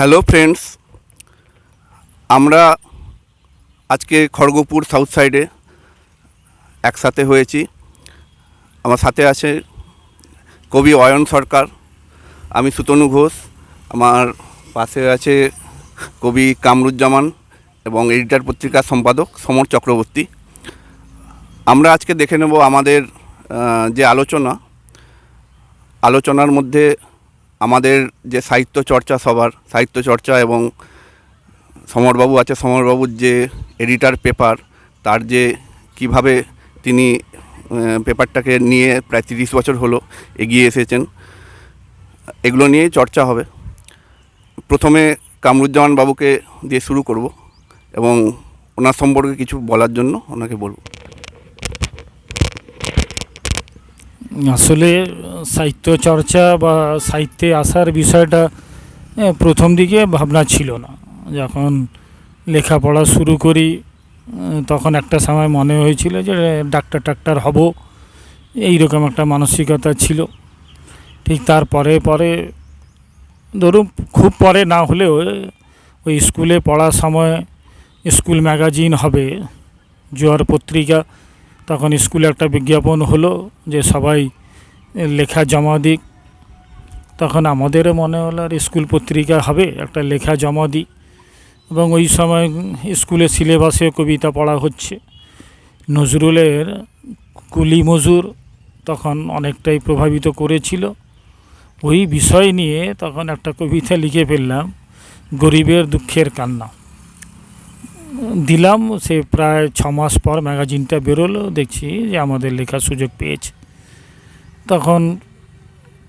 Hello friends, আমরা আজকে Kharagpur south সাইডে একসাথে হয়েছি। আমার সাথে আছে কবি অয়ন সরকার, আমি সুতনু ঘোষ, আমার পাশে আছে কবি কামরুজ্জামান এবং এডিটার পত্রিকার সম্পাদক সমর চক্রবর্তী। আমরা আজকে দেখে নেব আমাদের যে আলোচনা, আলোচনার মধ্যে আমাদের যে সাহিত্য চর্চা সবার সাহিত্য চর্চা এবং সমরবাবু আছে, সমরবাবুর যে এডিটার পেপার তার যে কীভাবে তিনি পেপারটাকে নিয়ে প্রায় তিরিশ বছর হলো এগিয়ে এসেছেন, এগুলো নিয়েই চর্চা হবে। প্রথমে কামরুজ্জামান বাবুকে দিয়ে শুরু করব এবং ওনার সম্পর্কে কিছু বলার জন্য ওনাকে বলব। আসলে সাহিত্য চর্চা বা সাহিত্যে আসার বিষয়টা প্রথম দিকে ভাবনা ছিল না। যখন লেখাপড়া শুরু করি তখন একটা সময় মনে হয়েছিল যে ডাক্তার টাক্তার হব। এইরকম একটা মানসিকতা ছিল। ঠিক তারপরে পরে ধরুন, খুব পরে না হলেও ওই স্কুলে পড়ার সময় স্কুল ম্যাগাজিন হবে, জোয়ার পত্রিকা তখন স্কুলে একটা বিজ্ঞাপন হলো যে সবাই লেখা জমা দিক। তখন আমাদেরও মনে হলো আর স্কুল পত্রিকা হবে একটা লেখা জমা দিই এবং ওই সময় স্কুলে সিলেবাসে কবিতা পড়া হচ্ছে। নজরুলের কুলি মজুর তখন অনেকটাই প্রভাবিত করেছিল। ওই বিষয় নিয়ে তখন একটা কবিতা লিখে ফেললাম, গরিবের দুঃখের কান্না। দিলাম, সে প্রায় ছ মাস পর ম্যাগাজিনটা বেরোলো, দেখছি যে আমাদের লেখার সুযোগ পেয়েছে। তখন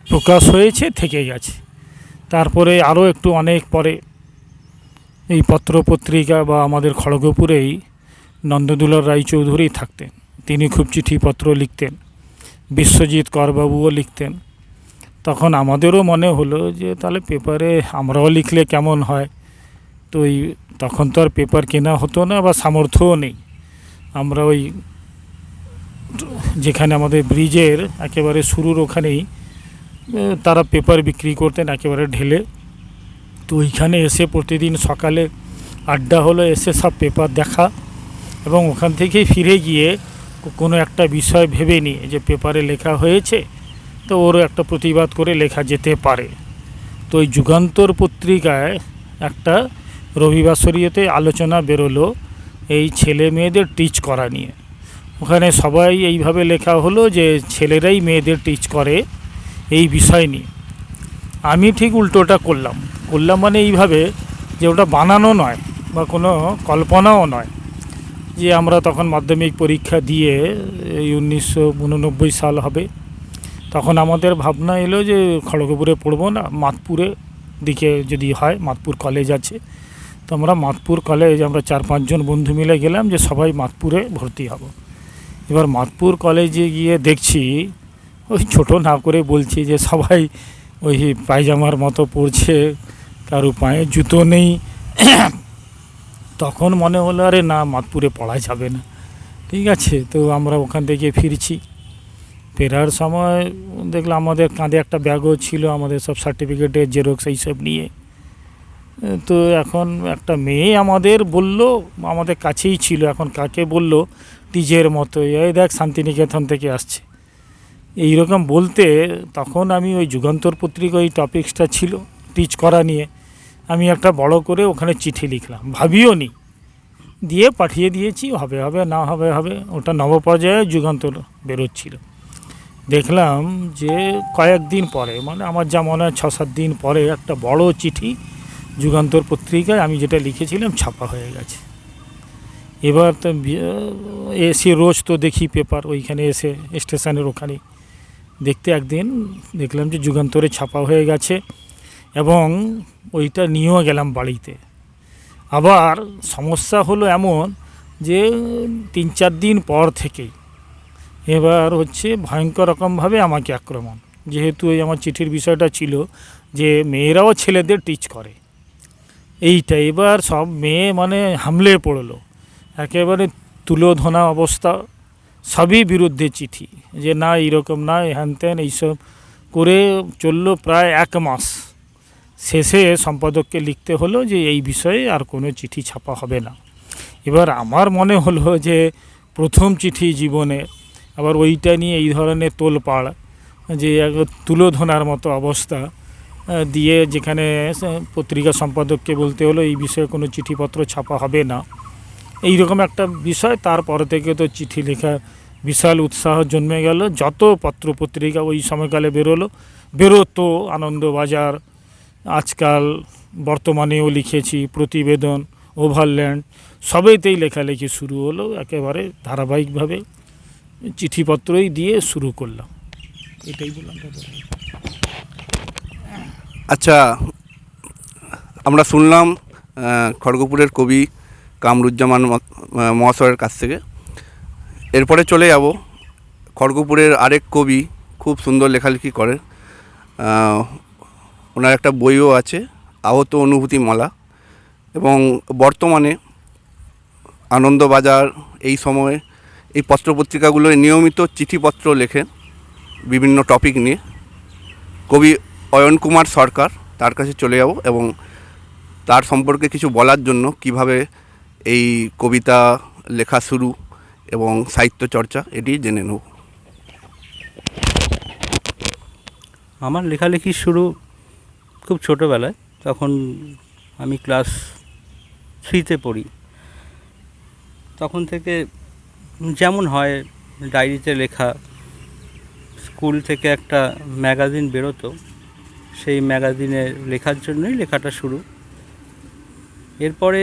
প্রকাশ হয়েছে, থেকে গেছে। তারপরে আরও একটু অনেক পরে এই পত্র পত্রিকা বা আমাদের খড়গপুরেই নন্দদুলার রায়চৌধুরী থাকতেন। তিনি খুব চিঠিপত্র লিখতেন, বিশ্বজিৎ করবাবুও লিখতেন। তখন আমাদেরও মনে হলো যে, তাহলে পেপারে আমরাও লিখলে কেমন হয়? তো ওই তখন তো আর পেপার কেনা হতো না বা সামর্থ্যও নেই। আমরা ওই যেখানে আমাদের ব্রিজের একেবারে শুরুর ওখানেই তারা পেপার বিক্রি করতেন একেবারে ঢেলে। তো ওইখানে এসে প্রতিদিন সকালে আড্ডা হলো, এসে সব পেপার দেখা এবং ওখান থেকেই ফিরে গিয়ে কোনো একটা বিষয় ভেবে নিয়ে যে পেপারে লেখা হয়েছে, তো ওরও একটা প্রতিবাদ করে লেখা যেতে পারে। তো ওই যুগান্তর পত্রিকায় একটা রবিবাসরীয়তে আলোচনা বেরোলো এই ছেলে মেয়েদের টিচ করা নিয়ে। ওখানে সবাই এইভাবে লেখা হলো যে ছেলেরাই মেয়েদের টিচ করে এই বিষয় নিয়ে। আমি ঠিক উল্টোটা করলাম। করলাম মানে এইভাবে যে ওটা বানানো নয় বা কোনো কল্পনাও নয় যে আমরা তখন মাধ্যমিক পরীক্ষা দিয়ে এই উনিশশো উননব্বই সাল হবে। তখন আমাদের ভাবনা এলো যে খড়গপুরে পড়ব না, মাতপুরে দিকে যদি হয়, মাতপুর কলেজ আছে। তো আমরা মাতপুর কলেজ আমরা চার পাঁচজন বন্ধু মিলে গেলাম যে সবাই মাতপুরে ভর্তি হব। এবার মাতপুর কলেজে গিয়ে দেখছি, ওই ছোট না করে বলছি যে সবাই ওই পায়জামার মতো পড়ছে কারও পায়ে জুতো নেই। তখন মনে হলো, আরে না, মাতপুরে পড়া যাবে না। ঠিক আছে, তো আমরা ওখান থেকে ফিরছি। ফেরার সময় দেখলাম আমাদের কাঁধে একটা ব্যাগও ছিল, আমাদের সব সার্টিফিকেটের জেরক্স এইসব নিয়ে। তো এখন একটা মেয়ে আমাদের বলল, আমাদের কাছেই ছিল, এখন কাকে বলল? টিজের মতো এই দেখ, শান্তিনিকেতন থেকে আসছে। এইরকম বলতে তখন আমি ওই যুগান্তর পত্রিকা, ওই টপিক্সটা ছিল টিচ করা নিয়ে, আমি একটা বড় করে ওখানে চিঠি লিখলাম। ভাবিও নি। দিয়ে পাঠিয়ে দিয়েছি, হবে হবে, না হবে হবে, ওটা নবপর্যায়ে যুগান্তর বেরোচ্ছিল। দেখলাম যে কয়েকদিন পরে মানে আমার যা মনে হয় ছ সাত দিন পরে একটা বড় চিঠি যুগান্তর পত্রিকায় আমি যেটা লিখেছিলাম ছাপা হয়ে গেছে। এবার তো এসে রোজ তো দেখি পেপার, ওইখানে এসে স্টেশনের ওখানে দেখতে একদিন দেখলাম যে যুগান্তরে ছাপা হয়ে গেছে এবং ওইটা নিয়েও গেলাম বাড়িতে। আবার সমস্যা হলো এমন যে তিন চার দিন পর থেকেই এবার হচ্ছে ভয়ঙ্কর রকমভাবে আমাকে আক্রমণ। যেহেতু এই আমার চিঠির বিষয়টা ছিল যে মেয়েরাও ছেলেদের টিচ করে। এইটা এবার সব মেয়ে মানে হামলে পড়ল। একেবারে তুলোধনা অবস্থা। সবই বিরুদ্ধে চিঠি যে না, এইরকম না হ্যান ত্যান এইসব করে চলল প্রায় এক মাস। শেষে সম্পাদককে লিখতে হলো যে এই বিষয়ে আর কোনো চিঠি ছাপা হবে না। এবার আমার মনে হলো যে প্রথম চিঠি জীবনে। আবার ওইটা নিয়ে এই ধরনের তোলপাড় যে তুলোধনার মতো অবস্থা। দিয়ে যেখানে পত্রিকা সম্পাদককে বলতে হলো, এই বিষয়ে কোনো চিঠিপত্র ছাপা হবে না। এই রকম একটা বিষয়, তারপর থেকে তো চিঠি লেখা বিশাল উৎসাহ জন্মে গেল। যত পত্র পত্রিকা ওই সময়কালে বেরোলো, বেরোতো আনন্দবাজার। আজকাল বর্তমানেও লিখেছি প্রতিবেদন, ওভারল্যান্ড, সবেতেই লেখালেখি শুরু হলো, একেবারে ধারাবাহিকভাবে। চিঠিপত্রই দিয়ে শুরু করলাম। এটাই বললাম। আচ্ছা আমরা শুনলাম খড়গপুরের কবি কামরুজ্জামান মহাশয়ের কাছ থেকে। এরপরে চলে যাব, খড়গপুরের আরেক কবি খুব সুন্দর লেখালেখি করে ওনার একটা বইও আছে, আহত অনুভূতি মালা। এবং বর্তমানে আনন্দবাজার এই সময়ে এই পত্রপত্রিকাগুলোয় নিয়মিত চিঠিপত্র লেখেন বিভিন্ন টপিক নিয়ে। কবি অয়ন কুমার সরকার তার কাছে চলে যাব এবং তার সম্পর্কে কিছু বলার জন্য কীভাবে এই কবিতা লেখা শুরু এবং সাহিত্য চর্চা, এটি জেনে নেব। আমার লেখালেখির শুরু খুব ছোটোবেলায়। তখন আমি ক্লাস থ্রিতে পড়ি। তখন থেকে যেমন হয়, ডায়েরিতে লেখা, স্কুল থেকে একটা ম্যাগাজিন বেরোতো। সেই ম্যাগাজিনে লেখার জন্যই লেখাটা শুরু। এরপরে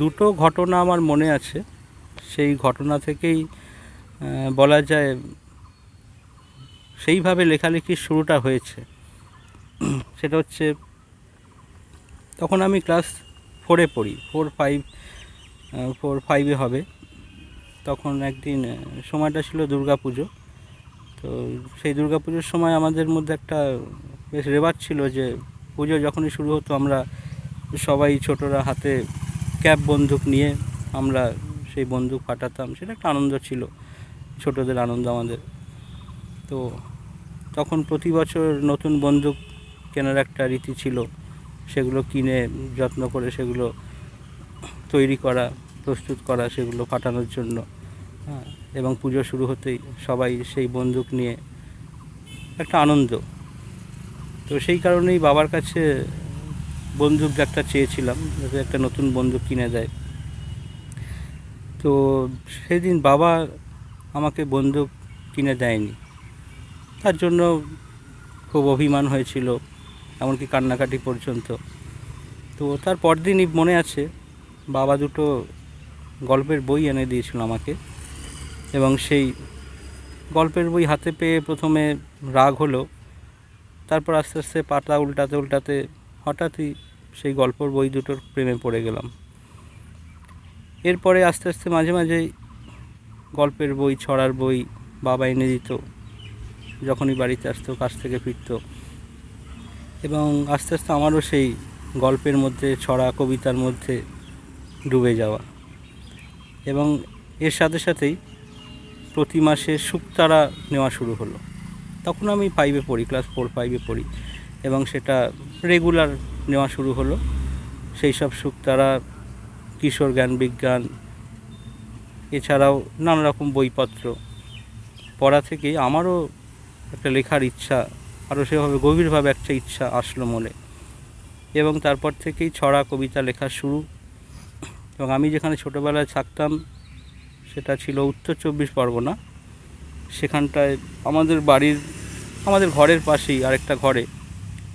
দুটো ঘটনা আমার মনে আছে। সেই ঘটনা থেকেই বলা যায় সেইভাবে লেখালেখির শুরুটা হয়েছে। সেটা হচ্ছে, তখন আমি ক্লাস ফোরে পড়ি, ফোর ফাইভ ফোর ফাইভে হবে। তখন একদিন সময়টা ছিল দুর্গা পুজো তো সেই দুর্গা পুজোর সময় আমাদের মধ্যে একটা বেশ রেওয়াজ ছিল যে পুজো যখনই শুরু হতো আমরা সবাই ছোটরা হাতে ক্যাব বন্দুক নিয়ে আমরা সেই বন্দুক ফাটাতাম। সেটা একটা আনন্দ ছিল ছোটদের আনন্দ আমাদের। তো তখন প্রতি বছর নতুন বন্দুক কেনার একটা রীতি ছিল সেগুলো কিনে যত্ন করে সেগুলো তৈরি করা প্রস্তুত করা সেগুলো ফাটানোর জন্য। হ্যাঁ, এবং পুজো শুরু হতেই সবাই সেই বন্দুক নিয়ে একটা আনন্দ তো সেই কারণেই বাবার কাছে বন্দুক একটা চেয়েছিলাম, যাতে একটা নতুন বন্দুক কিনে দেয়। তো সেদিন বাবা আমাকে বন্দুক কিনে দেয়নি। তার জন্য খুব অভিমান হয়েছিল, এমনকি কান্নাকাটি পর্যন্ত। তো তার পরদিনই মনে আছে, বাবা দুটো গল্পের বই এনে দিয়েছিল আমাকে, এবং সেই গল্পের বই হাতে পেয়ে প্রথমে রাগ হলো তারপর আস্তে আস্তে পাতা উল্টাতে উল্টাতে হঠাৎই সেই গল্পর বই দুটোর প্রেমে পড়ে গেলাম। এরপরে আস্তে আস্তে মাঝে মাঝেই গল্পের বই, ছড়ার বই, বাবা এনে দিত, যখনই বাড়িতে আসতো, কাজ থেকে ফিরত। এবং আস্তে আস্তে আমারও সেই গল্পের মধ্যে, ছড়া কবিতার মধ্যে ডুবে যাওয়া। এবং এর সাথে সাথেই প্রতি মাসে শুক্তারা নেওয়া শুরু হলো। তখন আমি ফাইভে পড়ি ক্লাস ফোর ফাইভে পড়ি। এবং সেটা রেগুলার নেওয়া শুরু হলো। সেই সব শুক্তারা কিশোর জ্ঞান, বিজ্ঞান, এছাড়াও নানা রকম বইপত্র পড়া থেকেই আমারও একটা লেখার ইচ্ছা আরও সেভাবে গভীরভাবে একটা ইচ্ছা আসলো মনে। এবং তারপর থেকেই ছড়া কবিতা লেখা শুরু। এবং আমি যেখানে ছোটোবেলায় থাকতাম, সেটা ছিল উত্তর চব্বিশ পরগনা। সেখানটায় আমাদের বাড়ির, আমাদের ঘরের পাশেই আরেকটা ঘরে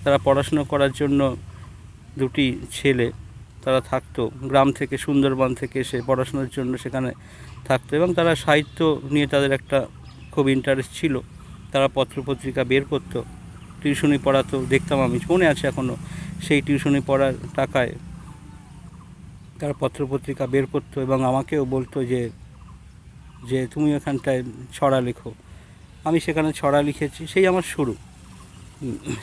তারা পড়াশুনো করার জন্য দুটি ছেলে তারা থাকতো। গ্রাম থেকে সুন্দরবন থেকে এসে পড়াশোনার জন্য সেখানে থাকতো এবং তারা সাহিত্য নিয়ে তাদের একটা খুব ইন্টারেস্ট ছিল। তারা পত্রপত্রিকা বের করতো টিউশনি পড়াতো, দেখতাম আমি, মনে আছে এখনও সেই টিউশনি পড়ার টাকায় তারা পত্রপত্রিকা বের করতো এবং আমাকেও বলতো যে যে তুমি এখানটায় ছড়া লেখো। আমি সেখানে ছড়া লিখেছি, সেই আমার শুরু।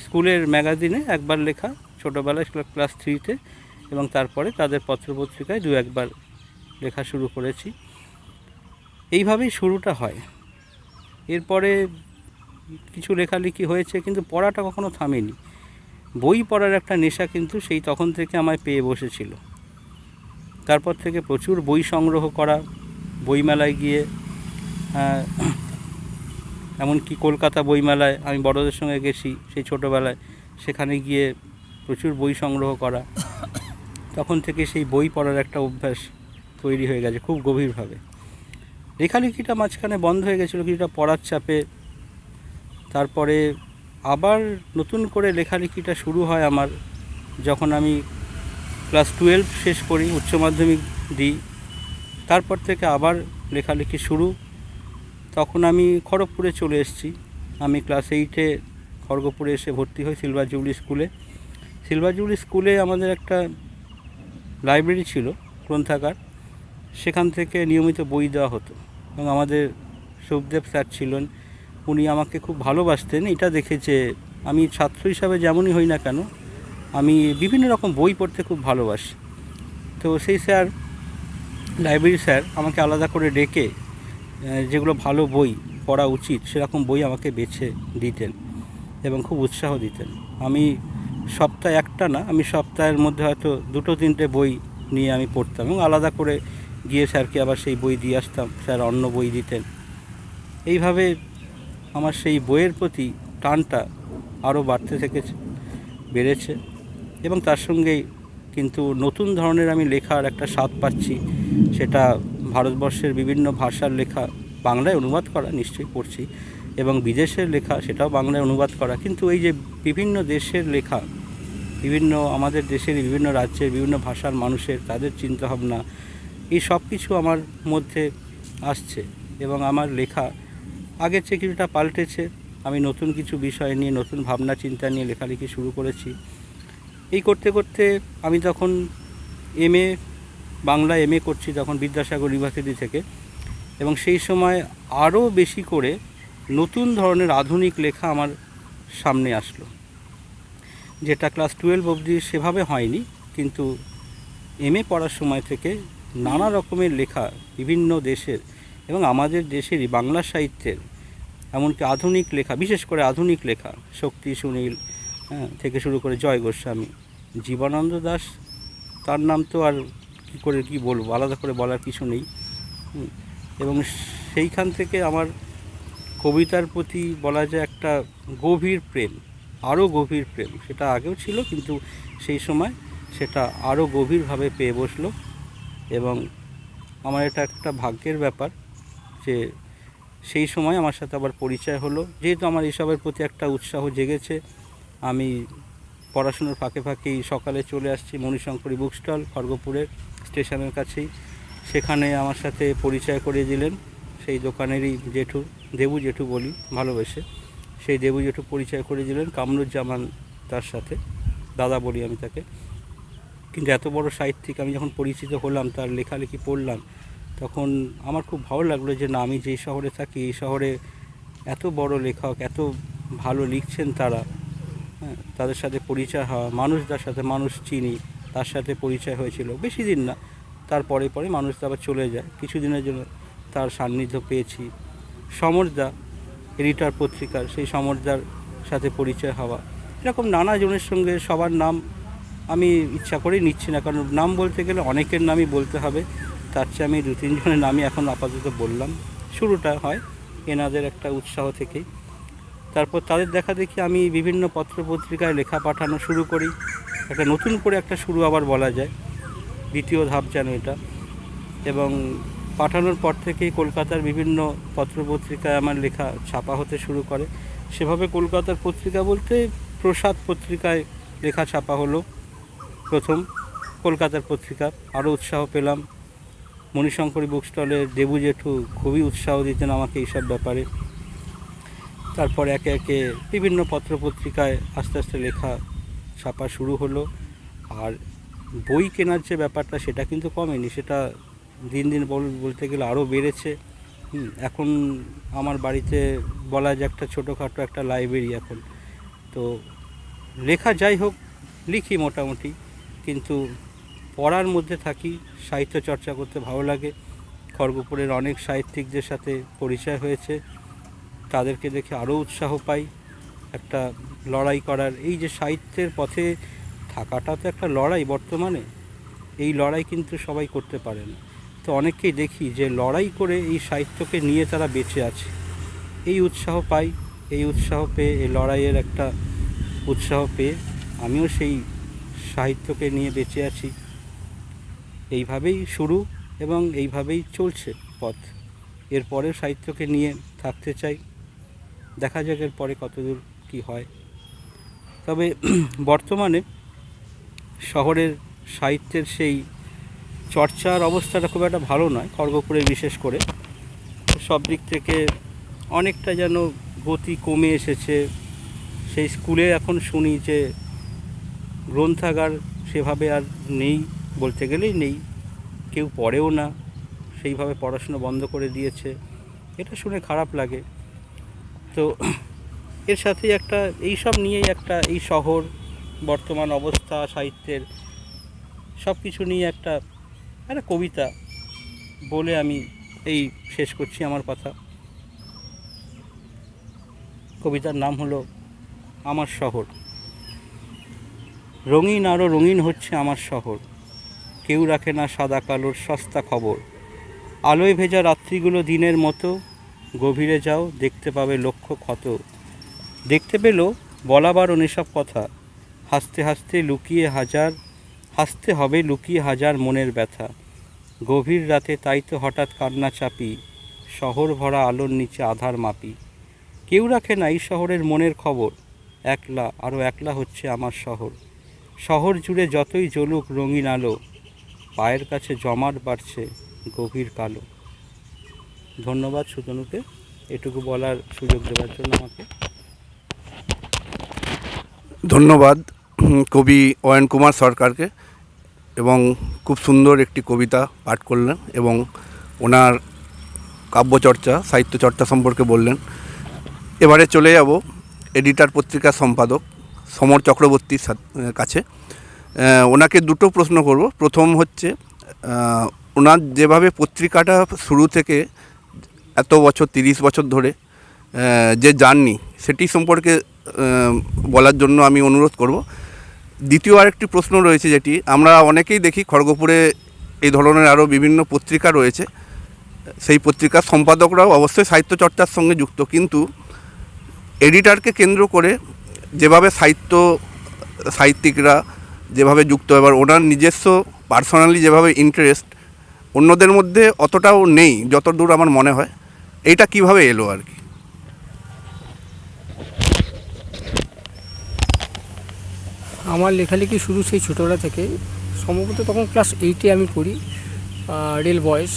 স্কুলের ম্যাগাজিনে একবার লেখা, ছোটোবেলায় ক্লাস থ্রিতে এবং তারপরে তাদের পত্রপত্রিকায় দু একবার লেখা শুরু করেছি। এইভাবেই শুরুটা হয়। এরপরে কিছু লেখালেখি হয়েছে, কিন্তু পড়াটা কখনো থামেনি। বই পড়ার একটা নেশা কিন্তু সেই তখন থেকে আমায় পেয়ে বসেছিল। তারপর থেকে প্রচুর বই সংগ্রহ করা বইমেলায় গিয়ে আহ, এমনকি কলকাতা বইমেলায় আমি বড়দের সঙ্গে গেছি সেই ছোটোবেলায় সেখানে গিয়ে প্রচুর বই সংগ্রহ করা। তখন থেকে সেই বই পড়ার একটা অভ্যাস তৈরি হয়ে গেছে খুব গভীরভাবে। লেখালেখিটা মাঝখানে বন্ধ হয়ে গেছিল কিছুটা পড়ার চাপে। তারপরে আবার নতুন করে লেখালেখিটা শুরু হয় আমার যখন আমি ক্লাস টুয়েলভ শেষ করি উচ্চ মাধ্যমিক দিই। তারপর থেকে আবার লেখালেখি শুরু। তখন আমি খড়গপুরে চলে এসেছি। আমি ক্লাস এইটে খড়গপুরে এসে ভর্তি হই সিলভার জুবলি স্কুলে। সিলভার জুবলি স্কুলে আমাদের একটা লাইব্রেরি ছিল, গ্রন্থাগার। সেখান থেকে নিয়মিত বই দেওয়া হতো এবং আমাদের সুখদেব স্যার ছিলেন, উনি আমাকে খুব ভালোবাসতেন। এটা দেখে যে আমি ছাত্র হিসাবে যেমনই হই না কেন, আমি বিভিন্ন রকম বই পড়তে খুব ভালোবাসি। তো সেই স্যার লাইব্রেরি স্যার আমাকে আলাদা করে ডেকে যেগুলো ভালো বই পড়া উচিত সেরকম বই আমাকে বেছে দিতেন এবং খুব উৎসাহ দিতেন। আমি সপ্তাহে একটা না, আমি সপ্তাহের মধ্যে হয়তো দুটো তিনটে বই নিয়ে আমি পড়তাম এবং আলাদা করে গিয়ে স্যারকে আবার সেই বই দিয়ে আসতাম, স্যার অন্য বই দিতেন। এইভাবে আমার সেই বইয়ের প্রতি টানটা আরও বাড়তে থেকেছে, বেড়েছে এবং তার সঙ্গেই কিন্তু নতুন ধরনের আমি লেখার একটা স্বাদ পাচ্ছি। সেটা ভারতবর্ষের বিভিন্ন ভাষার লেখা বাংলায় অনুবাদ করা নিশ্চয়ই পড়ছি এবং বিদেশের লেখা সেটাও বাংলায় অনুবাদ করা। কিন্তু এই যে বিভিন্ন দেশের লেখা, বিভিন্ন আমাদের দেশের বিভিন্ন রাজ্যের বিভিন্ন ভাষার মানুষের তাদের চিন্তাভাবনা, এই সব কিছু আমার মধ্যে আসছে এবং আমার লেখা আগের চেয়ে কিছুটা পাল্টেছে। আমি নতুন কিছু বিষয় নিয়ে, নতুন ভাবনা, চিন্তা নিয়ে লেখালেখি শুরু করেছি। এই করতে করতে আমি তখন এম বাংলা এম করছি তখন বিদ্যাসাগর ইউনিভার্সিটি থেকে। এবং সেই সময় আরও বেশি করে নতুন ধরনের আধুনিক লেখা আমার সামনে আসলো। যেটা ক্লাস টুয়েলভ অবধি সেভাবে হয়নি কিন্তু এম পড়ার সময় থেকে নানা রকমের লেখা বিভিন্ন দেশের এবং আমাদের দেশেরই বাংলা সাহিত্যের এমনকি আধুনিক লেখা বিশেষ করে আধুনিক লেখা শক্তি সুনীল হ্যাঁ, থেকে শুরু করে জয় গোস্বামী জীবনানন্দ দাস তার নাম তো আর কী করে, কী বলব? আলাদা করে বলার কিছু নেই। এবং সেইখান থেকে আমার কবিতার প্রতি বলা যায় একটা গভীর প্রেম, আরও গভীর প্রেম। সেটা আগেও ছিল, কিন্তু সেই সময় সেটা আরও গভীরভাবে পেয়ে বসল। এবং আমার এটা একটা ভাগ্যের ব্যাপার যে সেই সময় আমার সাথে আবার পরিচয় হলো। যেহেতু আমার এসবের প্রতি একটা উৎসাহ জেগেছে, আমি পড়াশুনোর ফাঁকে ফাঁকেই সকালে চলে আসছি মণিশঙ্করী বুক স্টল খড়গপুরের স্টেশনের কাছেই। সেখানে আমার সাথে পরিচয় করিয়ে দিলেন সেই দোকানেরই জেঠু, দেবু জেঠু বলি, ভালোবেসে। সেই দেবু জেঠু পরিচয় করে দিলেন কামরুজ্জামান তার সাথে, দাদা বলি আমি তাকে। কিন্তু এত বড় সাহিত্যিক, আমি যখন পরিচিত হলাম, তার লেখালেখি পড়লাম, তখন আমার খুব ভালো লাগল যে না, আমি যেই শহরে থাকি, এই শহরে এত বড় লেখক, এত ভালো লিখছেন তারা। তাদের সাথে পরিচয় হওয়া মানুষ যার সাথে মানুষ চিনি, তার সাথে পরিচয় হয়েছিল। বেশি দিন না তারপরে পরে মানুষ আবার চলে যায়। কিছুদিনের জন্য তার সান্নিধ্য পেয়েছি। সমরদা, এডিটর পত্রিকার, সেই সমরদার সাথে পরিচয় হওয়া। এরকম নানা জনের সঙ্গে সবার নাম আমি ইচ্ছা করেই নিচ্ছি না, কারণ নাম বলতে গেলে অনেকের নামই বলতে হবে। তার চেয়ে আমি দু তিনজনের নামই এখন আপাতত বললাম। শুরুটা হয় এনাদের একটা উৎসাহ থেকেই। তারপর তাদের দেখা দেখি আমি বিভিন্ন পত্রপত্রিকায় লেখা পাঠানো শুরু করি। একটা নতুন করে একটা শুরু আবার বলা যায়। দ্বিতীয় ধাপ যেন এটা। এবং পাঠানোর পর থেকেই কলকাতার বিভিন্ন পত্রপত্রিকায় আমার লেখা ছাপা হতে শুরু করে। সেভাবে কলকাতার পত্রিকা বলতে প্রসাদ পত্রিকায় লেখা ছাপা হলো প্রথম। কলকাতার পত্রিকা, আরও উৎসাহ পেলাম। মণিশঙ্করী বুক স্টলের দেবু জেঠু খুবই উৎসাহ দিতেন আমাকে এইসব ব্যাপারে। তারপর একে একে বিভিন্ন পত্রপত্রিকায় আস্তে আস্তে লেখা ছাপা শুরু হলো। আর বই কেনার যে ব্যাপারটা, সেটা কিন্তু কমেনি, সেটা দিন দিন বল- বলতে গেলে আরও বেড়েছে। এখন আমার বাড়িতে বলা যায় একটা ছোটোখাটো একটা লাইব্রেরি এখন। তো লেখা যাই হোক, লিখি মোটামুটি, কিন্তু পড়ার মধ্যে থাকি, সাহিত্য চর্চা করতে ভালো লাগে। খড়গপুরের অনেক সাহিত্যিকদের সাথে পরিচয় হয়েছে। তাদেরকে দেখে আরও উৎসাহ পাই। একটা লড়াই করার এই যে সাহিত্যের পথে থাকাটা তো একটা লড়াই বর্তমানে। এই লড়াই কিন্তু সবাই করতে পারে না। তো অনেককেই দেখি যে লড়াই করে এই সাহিত্যকে নিয়ে তারা বেঁচে আছে। এই উৎসাহ পাই, এই উৎসাহ পেয়ে, এই লড়াইয়ের একটা উৎসাহ পেয়ে আমিও সেই সাহিত্যকে নিয়ে বেঁচে আছি। এইভাবেই শুরু এবং এইভাবেই চলছে পথ। এরপরেও সাহিত্যকে নিয়ে থাকতে চাই। দেখা যাক এর পরে কতদূর কী হয়। তবে বর্তমানে শহরের সাহিত্যের সেই চর্চার অবস্থাটা খুব একটা ভালো নয়, খড়গপুরে বিশেষ করে। সব দিক থেকে অনেকটা যেন গতি কমে এসেছে। সেই স্কুলে এখন শুনি যে গ্রন্থাগার সেভাবে আর নেই বলতে গেলেই নেই, কেউ পড়েও না। সেইভাবে পড়াশুনো বন্ধ করে দিয়েছে। এটা শুনে খারাপ লাগে। তো এর সাথেই একটা এই সব নিয়েই একটা এই শহর, বর্তমান অবস্থা, সাহিত্যের সব কিছু নিয়ে একটা একটা কবিতা বলে আমি এই শেষ করছি আমার কথা। কবিতার নাম হলো আমার শহর। রঙিন আরও রঙিন হচ্ছে আমার শহর। কেউ রাখে না সাদা কালোর সস্তা খবর। আলোয় ভেজা রাত্রিগুলো দিনের মতো। গভীরে যাও, দেখতে পাবে লক্ষ্য ক্ষত। দেখতে পেল বলাবারও এসব কথা। হাসতে হাসতে লুকিয়ে হাজার, হাসতে হবে লুকিয়ে হাজার মনের ব্যথা। গভীর রাতে তাই তো হঠাৎ কান্না চাপি, শহর ভরা আলোর নিচে আধার মাপি। কেউ রাখে না এই শহরের মনের খবর। একলা আরও একলা হচ্ছে আমার শহর। শহর জুড়ে যতই জ্বলুক রঙিন আলো, পায়ের কাছে জমাট বাড়ছে গভীর কালো। ধন্যবাদ সুতনুকে। এটুকু বলার সুযোগ দেওয়ার জন্য আমাকে। ধন্যবাদ কবি অয়ন কুমার সরকারকে এবং খুব সুন্দর একটি কবিতা পাঠ করলেন এবং ওনার কাব্যচর্চা, সাহিত্যচর্চা সম্পর্কে বললেন। এবারে চলে যাব এডিটার পত্রিকার সম্পাদক সমর চক্রবর্তীর কাছে। ওনাকে দুটো প্রশ্ন করব। প্রথম হচ্ছে ওনার যেভাবে পত্রিকাটা শুরু থেকে এত বছর, তিরিশ বছর ধরে যে জার্নি, সেটি সম্পর্কে বলার জন্য আমি অনুরোধ করব। দ্বিতীয় আরেকটি প্রশ্ন রয়েছে যেটি, আমরা অনেকেই দেখি খড়গপুরে এই ধরনের আরও বিভিন্ন পত্রিকা রয়েছে। সেই পত্রিকার সম্পাদকরাও অবশ্যই সাহিত্য চর্চার সঙ্গে যুক্ত, কিন্তু এডিটারকে কেন্দ্র করে যেভাবে সাহিত্য, সাহিত্যিকরা যেভাবে যুক্ত, এবার ওনার নিজস্ব পার্সোনালি যেভাবে ইন্টারেস্ট, অন্যদের মধ্যে অতটাও নেই যত দূর আমার মনে হয়। এইটা কীভাবে এলো আর কি? আমার লেখালেখি শুরু সেই ছোটোবেলা থেকে। সম্ভবত তখন ক্লাস এইটে আমি পড়ি রেল বয়েস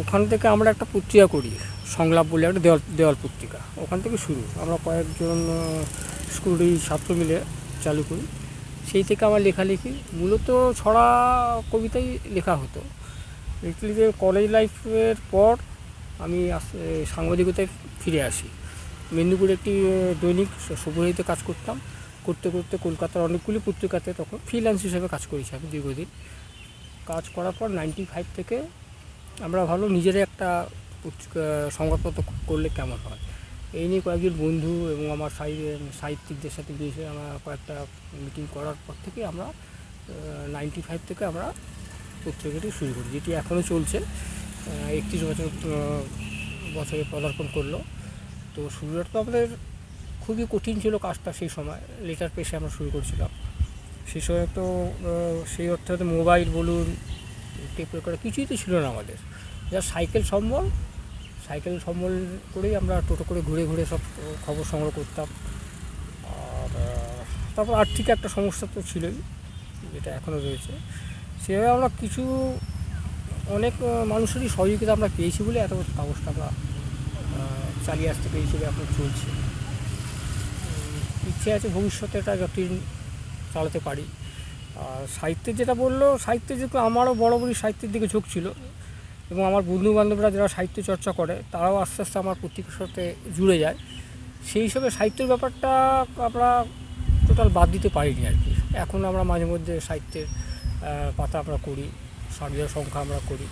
ওখান থেকে আমরা একটা পত্রিকা করি, সংলাপ বলে একটা দেওয়াল দেওয়াল পত্রিকা। ওখান থেকে শুরু। আমরা কয়েকজন স্কুলের ছাত্র মিলে চালু করি। সেই থেকে আমার লেখালেখি মূলত ছড়া কবিতাই লেখা হতো। লিটলি যে কলেজ লাইফের পর আমি সাংবাদিকতায় ফিরে আসি। মেদিনীপুরে একটি দৈনিক সবুরাইতে কাজ করতাম। করতে করতে কলকাতার অনেকগুলি পত্রিকাতে তখন ফ্রিল্যান্স হিসেবে কাজ করেছি আমি দীর্ঘদিন। কাজ করার পর নাইনটি ফাইভ থেকে আমরা ভালো নিজেরাই একটা পত্রিকা, সংবাদপত্র করলে কেমন হয়? এই নিয়ে কয়েকজন বন্ধু এবং আমার সাহি- সাহিত্যিকদের সাথে বেশি আমরা কয়েকটা মিটিং করার পর থেকে আমরা নাইনটি ফাইভ থেকে আমরা পত্রিকাটি শুরু করি, যেটি এখনও চলছে। একত্রিশ বছর বছরে পদার্পণ করল। তো শুরুটা তো আমাদের খুবই কঠিন ছিল কাজটা সেই সময়। লেটার পেশে আমরা শুরু করছিলাম। সেই সময় তো সেই অর্থে হয়তো মোবাইল বলুন টেপ রেকর্ডার কিছুই তো ছিল না আমাদের। যা সাইকেল সম্বল সাইকেল সম্বল করেই আমরা টোটো করে ঘুরে ঘুরে সব খবর সংগ্রহ করতাম। আর তারপর আর্থিক একটা সমস্যা তো ছিলই, যেটা এখনও রয়েছে। সেভাবে আমরা কিছু অনেক মানুষেরই সহযোগিতা আমরা পেয়েছি বলে এত কাগজটা আমরা চালিয়ে আসতে পেরেছি এখন চলছে। ইচ্ছে আছে ভবিষ্যতে এটা যতদিন চালাতে পারি। আর সাহিত্যের যেটা বলল সাহিত্যের যেহেতু আমারও বরাবরই সাহিত্যের দিকে ঝোঁক ছিল, এবং আমার বন্ধু বান্ধবরা যারা সাহিত্য চর্চা করে, তারাও আস্তে আস্তে আমার পত্রিকার সাথে জুড়ে যায়। সেই হিসাবে সাহিত্যের ব্যাপারটা আমরা টোটাল বাদ দিতে পারিনি আর কি। এখন আমরা মাঝে মধ্যে সাহিত্যের পাতা আমরা করি। সার্বিয়া সংখ্যা আমরা করি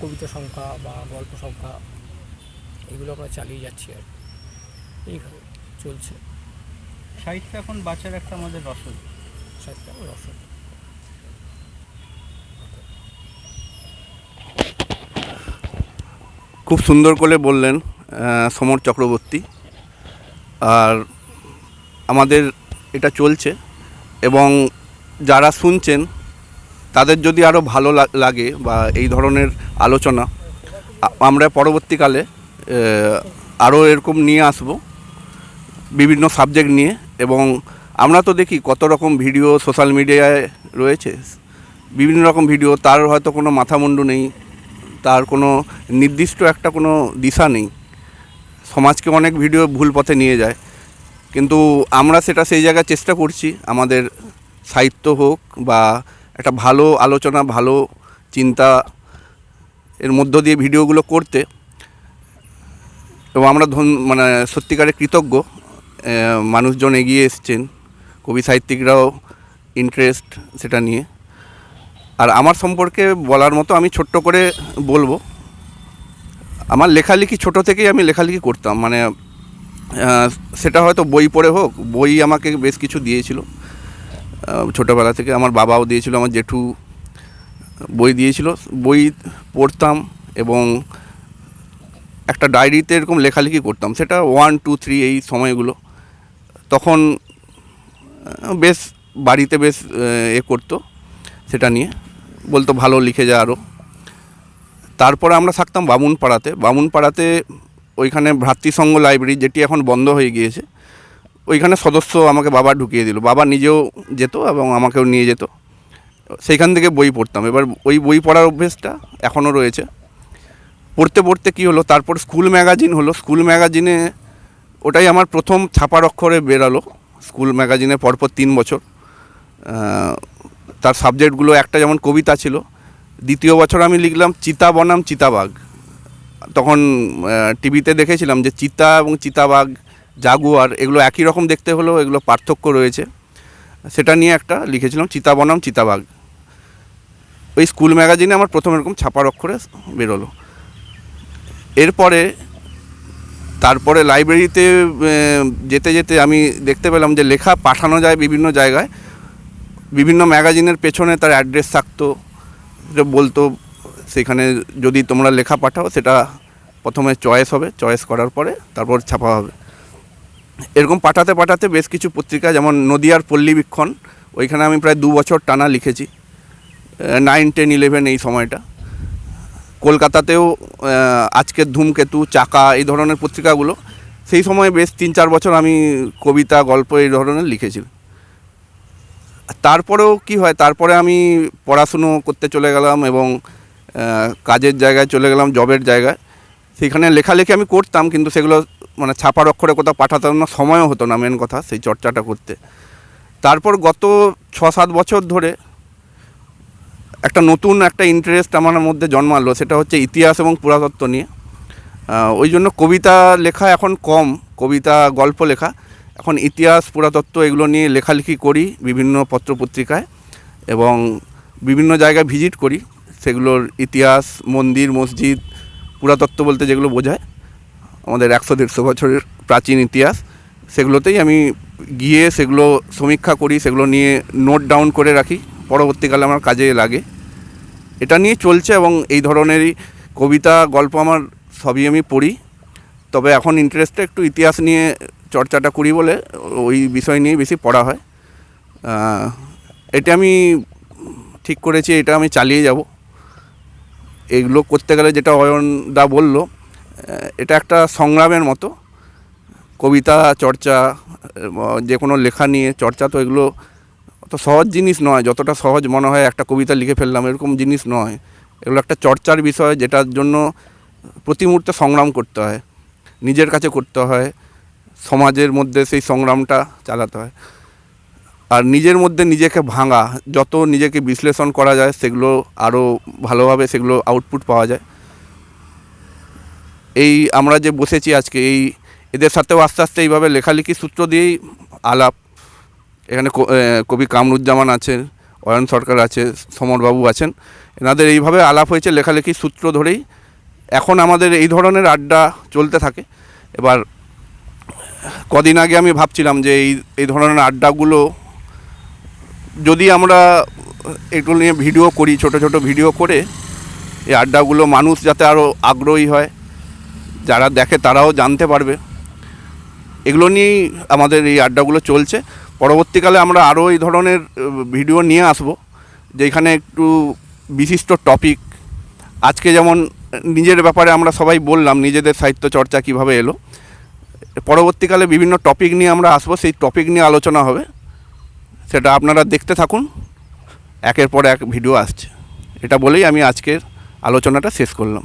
কবিতা সংখ্যা বা গল্প সংখ্যা এগুলো আমরা চালিয়ে যাচ্ছি আর কি। এইভাবে চলছে সাহিত্য এখন বাঁচার একটা আমাদের রসদ সাহিত্য আমার রসদ। খুব সুন্দর করে বললেন সমর চক্রবর্তী আর আমাদের এটা চলছে এবং যারা শুনছেন তাদের যদি আরও ভালো লাগে বা এই ধরনের আলোচনা আমরা পরবর্তীকালে আরও এরকম নিয়ে আসব, বিভিন্ন সাবজেক্ট নিয়ে। এবং আমরা তো দেখি কত রকম ভিডিও সোশ্যাল মিডিয়ায় রয়েছে। বিভিন্ন রকম ভিডিও, তার হয়তো কোনো মাথামুন্ডু নেই, তার কোনো নির্দিষ্ট একটা কোনো দিশা নেই। সমাজকে অনেক ভিডিও ভুল পথে নিয়ে যায়। কিন্তু আমরা সেটা সেই জায়গায় চেষ্টা করছি, আমাদের সাহিত্য হোক বা একটা ভালো আলোচনা, ভালো চিন্তা এর মধ্য দিয়ে ভিডিওগুলো করতে। এবং আমরা ধন মানে সত্যিকারের কৃতজ্ঞ মানুষজন এগিয়ে এসছেন, কবি সাহিত্যিকরাও ইন্টারেস্ট সেটা নিয়ে। আর আমার সম্পর্কে বলার মতো আমি ছোট্ট করে বলব, আমার লেখালেখি ছোট থেকেই আমি লেখালেখি করতাম। মানে সেটা হয়তো বই পড়ে হোক, বই আমাকে বেশ কিছু দিয়েছিল। ছোটোবেলা থেকে আমার বাবাও দিয়েছিল, আমার জেঠু বই দিয়েছিল। বই পড়তাম এবং একটা ডায়েরিতে এরকম লেখালেখি করতাম, সেটা ওয়ান টু থ্রি এই সময়গুলো। তখন বেশ বাড়িতে বেশ এ করতো সেটা নিয়ে। বলতো ভালো লিখে যা আরও তারপরে আমরা থাকতাম বামুনপাড়াতে। বামুনপাড়াতে ওইখানে ভ্রাতৃসংঘ লাইব্রেরি, যেটি এখন বন্ধ হয়ে গিয়েছে। ওইখানে সদস্য আমাকে বাবা ঢুকিয়ে দিল। বাবা নিজেও যেত এবং আমাকেও নিয়ে যেত। সেইখান থেকে বই পড়তাম। এবার ওই বই পড়ার অভ্যেসটা এখনও রয়েছে। পড়তে পড়তে কী হলো, তারপর স্কুল ম্যাগাজিন হলো। স্কুল ম্যাগাজিনে ওটাই আমার প্রথম ছাপার অক্ষরে বেরালো। স্কুল ম্যাগাজিনে পরপর তিন বছর। তার সাবজেক্টগুলো একটা যেমন কবিতা ছিল, দ্বিতীয় বছর আমি লিখলাম চিতা বনাম চিতাবাঘ। তখন টিভিতে দেখেছিলাম যে চিতা এবং চিতাবাঘ জাগুয়ার, এগুলো একই রকম দেখতে হলেও এগুলো পার্থক্য রয়েছে। সেটা নিয়ে একটা লিখেছিলাম চিতা বনাম চিতাবাঘ। ওই স্কুল ম্যাগাজিনে আমার প্রথম এরকম ছাপার অক্ষরে বেরোলো। এরপরে, তারপরে লাইব্রেরিতে যেতে যেতে আমি দেখতে পেলাম যে লেখা পাঠানো যায় বিভিন্ন জায়গায়। বিভিন্ন ম্যাগাজিনের পেছনে তার অ্যাড্রেস থাকতো বলতো, সেখানে যদি তোমরা লেখা পাঠাও, সেটা প্রথমে চয়েস হবে। চয়েস করার পরে তারপর ছাপা হবে। এরকম পাঠাতে পাঠাতে বেশ কিছু পত্রিকা, যেমন নদিয়ার পল্লীবীক্ষণ ওইখানে আমি প্রায় দু বছর টানা লিখেছি। নাইন টেন ইলেভেন এই সময়টা। কলকাতাতেও আজকের ধূমকেতু, চাকা এই ধরনের পত্রিকাগুলো, সেই সময় বেশ তিন চার বছর আমি কবিতা, গল্প এই ধরনের লিখেছি। তারপরেও কি হয়, তারপরে আমি পড়াশুনো করতে চলে গেলাম এবং কাজের জায়গায় চলে গেলাম, জবের জায়গায়। সেখানে লেখালেখি আমি করতাম, কিন্তু সেগুলো মানে ছাপার অক্ষরে কোথাও পাঠাতাম না, সময়ও হতো না মেন কথা সেই চর্চাটা করতে। তারপর গত ছ সাত বছর ধরে একটা নতুন একটা ইন্টারেস্ট আমার মধ্যে জন্মালো, সেটা হচ্ছে ইতিহাস এবং পুরাতত্ত্ব নিয়ে। ওই জন্য কবিতা লেখা এখন কম, কবিতা, গল্প লেখা। এখন ইতিহাস, পুরাতত্ত্ব এগুলো নিয়ে লেখালেখি করি বিভিন্ন পত্রপত্রিকায় এবং বিভিন্ন জায়গায় ভিজিট করি। সেগুলোর ইতিহাস, মন্দির, মসজিদ পুরাতত্ত্ব বলতে যেগুলো বোঝায়, আমাদের একশো দেড়শো বছরের প্রাচীন ইতিহাস, সেগুলোতেই আমি গিয়ে সেগুলো সমীক্ষা করি, সেগুলো নিয়ে নোট ডাউন করে রাখি, পরবর্তীকালে আমার কাজে লাগে। এটা নিয়ে চলছে এবং এই ধরনেরই কবিতা, গল্প আমার সবই আমি পড়ি। তবে এখন ইন্টারেস্টে একটু ইতিহাস নিয়ে চর্চাটা করি বলে ওই বিষয় নিয়ে বেশি পড়া হয়। এটা আমি ঠিক করেছি, এটা আমি চালিয়ে যাব। এগুলো করতে গেলে যেটা অয়ন দা বলল এটা একটা সংগ্রামের মতো। কবিতা, চর্চা যে কোনো লেখা নিয়ে চর্চা তো এগুলো অত সহজ জিনিস নয়, যতটা সহজ মনে হয় একটা কবিতা লিখে ফেললাম এরকম জিনিস নয়। এগুলো একটা চর্চার বিষয়, যেটার জন্য প্রতি মুহূর্তে সংগ্রাম করতে হয়, নিজের কাছে করতে হয়, সমাজের মধ্যে সেই সংগ্রামটা চালাতে হয়। আর নিজের মধ্যে নিজেকে ভাঙা, যত নিজেকে বিশ্লেষণ করা যায়, সেগুলো আরও ভালোভাবে সেগুলো আউটপুট পাওয়া যায়। এই আমরা যে বসেছি আজকে, এই এদের সাথেও আস্তে আস্তে এইভাবে লেখালেখি সূত্র দিয়েই আলাপ। এখানে কবি কামরুজ্জামান আছেন, অয়ন সরকার আছে, সমরবাবু আছেন। এনাদের এইভাবে আলাপ হয়েছে লেখালেখির সূত্র ধরেই। এখন আমাদের এই ধরনের আড্ডা চলতে থাকে। এবার কদিন আগে আমি ভাবছিলাম যে এই এই ধরনের আড্ডাগুলো যদি আমরা একটু নিয়ে ভিডিও করি, ছোট ছোট ভিডিও করে, এই আড্ডাগুলো মানুষ যাতে আরও আগ্রহী হয়, যারা দেখে তারাও জানতে পারবে। এগুলো নিয়েই আমাদের এই আড্ডাগুলো চলছে। পরবর্তীকালে আমরা আরও এই ধরনের ভিডিও নিয়ে আসব, যেখানে একটু বিশিষ্ট টপিক। আজকে যেমন নিজের ব্যাপারে আমরা সবাই বললাম, নিজেদের সাহিত্য চর্চা কীভাবে এলো। পরবর্তীকালে বিভিন্ন টপিক নিয়ে আমরা আসব, সেই টপিক নিয়ে আলোচনা হবে। সেটা আপনারা দেখতে থাকুন। একের পর এক ভিডিও আসছে। এটা বলেই আমি আজকের আলোচনাটা শেষ করলাম।